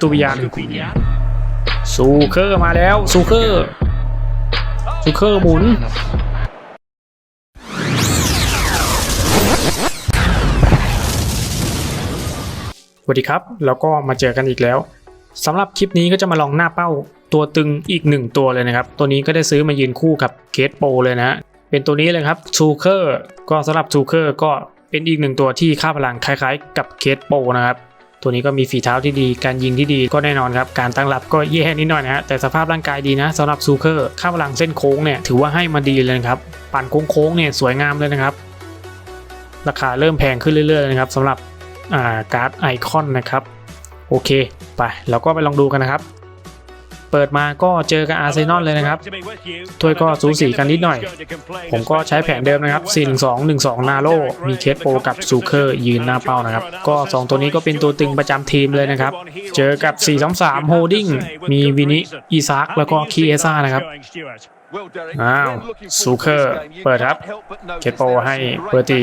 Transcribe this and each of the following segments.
ตูบิยานซูเคอร์มาแล้วซูเคอร์ซูเคอร์หมุนสวัสดีครับ แล้วก็มาเจอกันอีกแล้วสำหรับคลิปนี้ก็จะมาลองหน้าเป้าตัวตึงอีกหนึ่งตัวเลยนะครับ ตัวนี้ก็ได้ซื้อมายืนคู่กับเคสโปเลยนะเป็นตัวนี้เลยครับทูเคอร์ก็สำหรับทูเคอร์ก็เป็นอีกหนึ่งตัวที่ค่าพลังคล้ายๆ กับเคสโปนะครับ ตัวนี้ก็มีฝีเท้าที่ดี การยิงที่ดีก็แน่นอนครับ การตั้งรับก็แย่นิดหน่อยนะฮะแต่สภาพร่างกายดีนะสำหรับซูเคอร์ข้าพลังเส้นโค้งเนี่ยถือว่าให้มาดีเลยนะครับปั่นโค้งๆเนี่ยสวยงามเลยนะครับ ราคาเริ่มแพงขึ้นเรื่อยๆนะครับสำหรับการ์ดไอคอนนะครับโอเคไปเราก็ไปลองดูกันนะครับ เปิดมาก็เจอกับอาร์เซนอลเลยนะครับถ้วยก็สูสีกันนิดหน่อย ผมก็ใช้แผนเดิมนะครับ4 1 2 1 2 นาโลมีเคสโปกับซูเคอร์ยืนหน้าเป้านะครับ ก็ 2 ตัวนี้ก็เป็นตัวตึงประจำทีมเลยนะครับ เจอกับ4 3 3โฮดิ้ง มีวินิอีซากแล้วก็คีเอซ่านะครับอ้าวซูเคอร์เปิดครับ เคสโปให้เปอร์ตี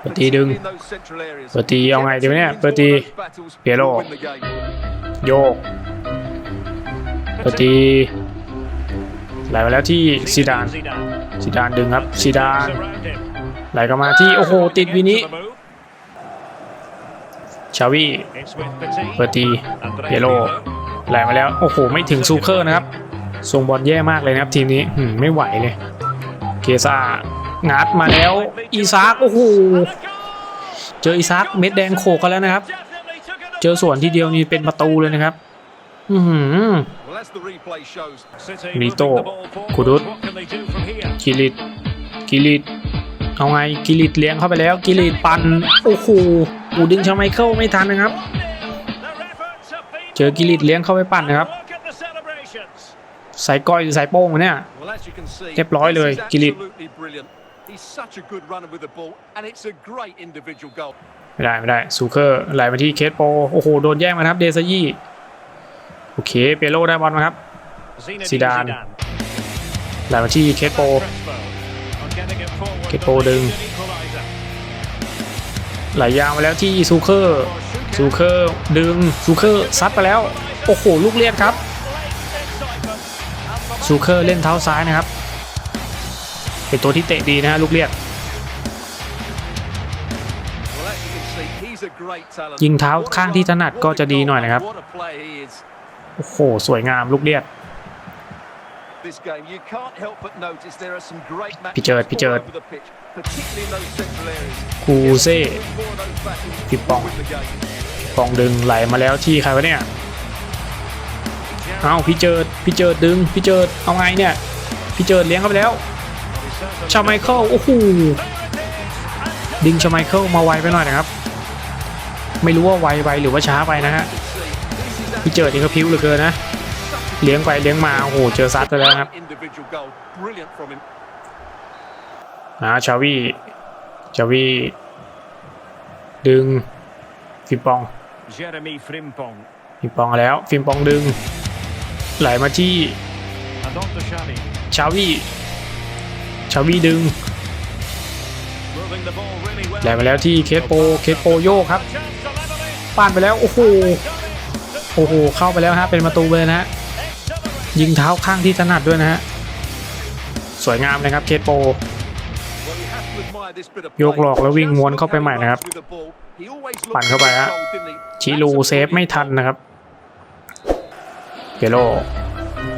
เปอร์ตีดึงเปอร์ตีเอาไงดีเนี่ยเปอร์ตีเปียโรโยก เปอร์ตีไหลมาแล้วที่ซีดานซีดานดึงครับซีดานไหลกลับมาที่โอ้โหติดวินิชาวีเปอร์ตีเปียโรไหลมาแล้วโอ้โหไม่ถึงซูเคอร์นะครับทรงบอลแย่มากเลยนะครับทีมนี้หืมไม่ไหวเลย เคซ่างัดมาแล้วอีซากโอ้โหเจออีซากเม็ดแดงโขกกันแล้วนะครับ เจอสวนทีเดียวนี่เป็นประตูเลยนะครับ อือหือนิโตคุดุสกิริตกิริตเอาไงกิริตเลี้ยงเข้าไปแล้ว กิริตปั่นโอ้โหอูดึงชาไมเคิลไม่ทันนะครับ เจอกิริตเลี้ยงเข้าไปปั่นนะครับสายก้อยหรือสายโป้งเนี่ยเรียบร้อยเลยกิริตไม่ได้ไม่ได้ซูเคอร์ไหลมาที่เคสโปโอ้โหโดนแย่งมาครับเดซยี่ โอเค เปโลได้บอลมาครับซีดานไหลมาที่เคสโปเกตโปดึง ไหลยาวมาแล้วที่ซูเคอร์ซูเคอร์ดึงซูเคอร์ซัดไปแล้ว โอ้โห ลูกเลียดครับซูเคอร์เล่นเท้าซ้ายนะครับ เป็นตัวที่เตะดีนะฮะลูกเลียดยิงเท้าข้างที่ถนัดก็จะดีหน่อยนะครับ โอ้โห สวยงามลูกเลียดพี่เจิดพี่เจิดคูเซ่พี่ปองปองดึงไหลมาแล้วที่ใครวะเนี่ย เอาพี่เจิดพี่เจิดดึงพี่เจิดเอาไงเนี่ย พี่เจิดเลี้ยงเข้าไปแล้วชาไมเคิลโอ้โหดึงชาไมเคิลมาไวไปหน่อยนะครับ ไม่รู้ว่าไวไปหรือว่าช้าไปนะฮะ พี่เจิดนี่ก็พิ้วเหลือเกินนะ เลี้ยงไปเลี้ยงมา โอ้โห เจอซัดไปแล้วครับนะชาวีชาวีดึงฟิมปองเจอร์มีฟริมปองฟิมปองแล้ว ฟิมปองดึง ไหลมาที่อดอนโตชานีชาวีชาวีดึงไหลมาแล้วที่เคสโป เคสโปโยกครับป้านไปแล้ว โอ้โห โอ้โหเข้าไปแล้วฮะเป็นประตูเลยนะฮะยิงเท้าข้างที่ถนัดด้วยนะฮะสวยงามนะครับเคสโปโยกหลอกแล้ววิ่งม้วนเข้าไปใหม่นะครับ ปั่นเข้าไปฮะชิลูเซฟไม่ทันนะครับเปโล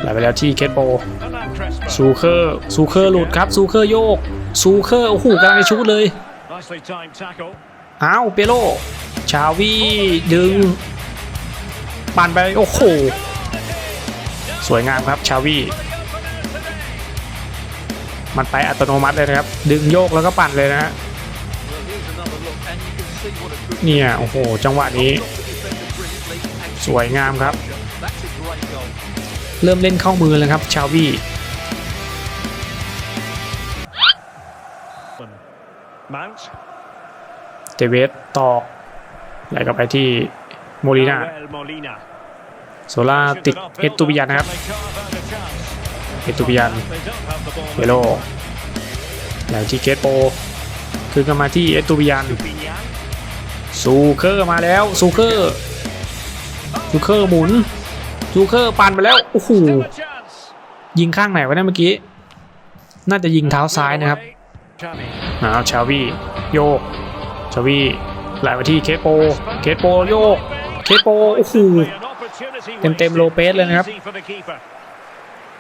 ไหลไปแล้วที่เคสโปซูเคอร์ซูเคอร์หลุดครับซูเคอร์โยกซูเคอร์โอ้โหกำลังจะชุดเลยอ้าวเปโลชาวีดึง ปั่นไปโอ้โหสวยงามครับชาวีมันไปอัตโนมัติเลยนะครับ ดึงโยกแล้วก็ปั่นเลยนะฮะเนี่ยโอ้โห จังหวะนี้ สวยงามครับ เริ่มเล่นเข้ามือแล้วครับ ชาวีเตเวสตอกไหลกลับไปที่ โมโมลิลีน่านาโซล่าติดเอตตูบิยันนะครับ เอตตูบิยันเยโลไหลที่เกตโปคืนกลันมาที่เอตตูบิยันซูเคอร์มาแล้วซูเคอร์จูเคอร์หมุนจูเคอร์ปั่นไปแล้วโอ้โห Still a chance. ยิงข้างไหนวะเนี่ยเมื่อกี้ น่าจะยิงเท้าซ้ายนะครับ Chani. อ้าวชาวีโยกชาวีไหลมาที่เคสโปเคสโปโยก เคสโปโอ้โห An opportunity เต็มเต็มๆโลเปสเลยนะครับ easy for the keeper.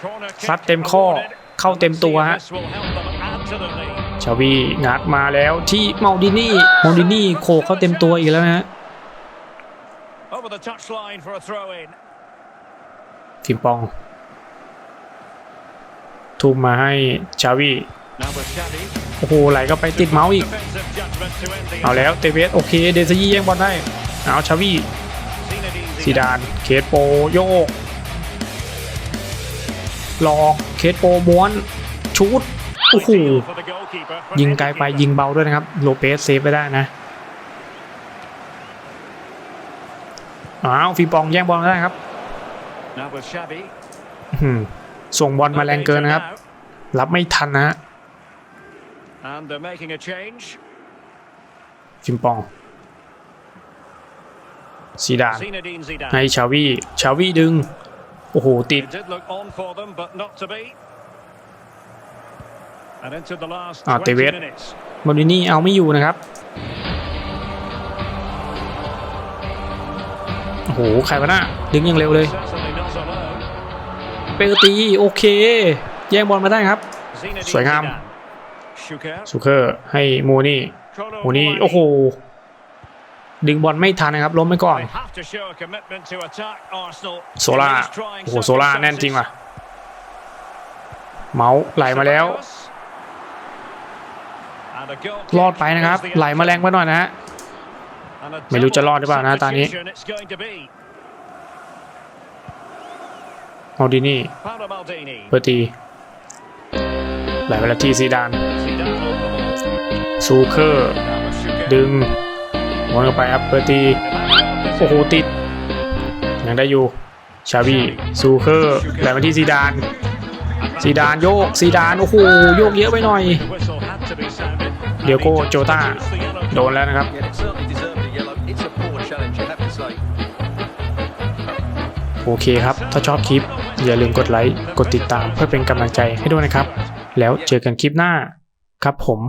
Corner kick ซัดเต็มข้อ awarded. เข้าเต็มตัวฮะ This will help them add to the lead. ชาวีงัดมาแล้วที่เมาดินี่เมาดินี่โขกเข้าเต็มตัวอีกแล้วนะฮะ Over the touchline for a throw in. ฟิมปอง ทุ่มมาให้ชาวี Now with Xavi. โอ้โหไหลก็ไปติดเมาส์อีก Defensive judgment to end the เอาแล้วเตเวสโอเคเดซยี่แย่งบอลได้ เอาชาวี Zinedine ซีดาน เคสโปโยกหลอกเคสโปม้วนชูดโอ้โหยิงไกลไปยิงเบาด้วยนะครับ โลเปสเซฟไปได้นะอ้าวฟิมปองแย่งบอลได้ครับส่งบอลมาแรงเกินนะครับ รับไม่ทันนะฮะ And they're making a change. ฟิมปอง ซีดาน Zinedine Zidane. ให้ชาวีชาวีดึง โอ้โห ติด It did look on for them, but not to be. And into the last Ah, 20 Tevez. minutes. มอรินี่เอาไม่อยู่นะครับ โอ้โห ใครวะน่ะดึงอย่างเร็วเลย Certainly not alone. เปลตี โอเค แย่งบอลมาได้ครับ Zinedine สวยงาม Zidane. Schuker. สุเคอร์ให้มูนี่ Kolo มูนี่ Muani. โอ้โห ดึงบอลไม่ทันนะครับล้มไปก่อน They have to show a commitment to attack Arsenal. โซล่า in these trying โอ้โหโซล่าแน่นจริงว่ะ เมาส์ไหลมาแล้ว And a goal รอดไปนะครับ kick is the ไหลมาแรงไปหน่อยนะฮะ And a ไม่รู้จะรอดหรือเปล่านะตอนนี้ substitution it's going to be. มอดินี่ Paolo Maldini. เปอร์ตีไหลไปแล้วที่ซีดาน Zidane on the ball. ซูเคอร์ Now with Schuker. ดึง วนเข้าไปครับเปอร์ตีโอ้โหติดยังได้อยู่ชาวีซูเคอร์ไหลมาที่ซีดานซีดานโยกซีดานโอ้โหโยกเยอะไปหน่อยเดียโก้โจตาโดนแล้วนะครับโอเคครับ ถ้าชอบคลิป อย่าลืมกดไลค์ กดติดตามเพื่อเป็นกำลังใจให้ด้วยนะครับ แล้วเจอกันคลิปหน้าครับผม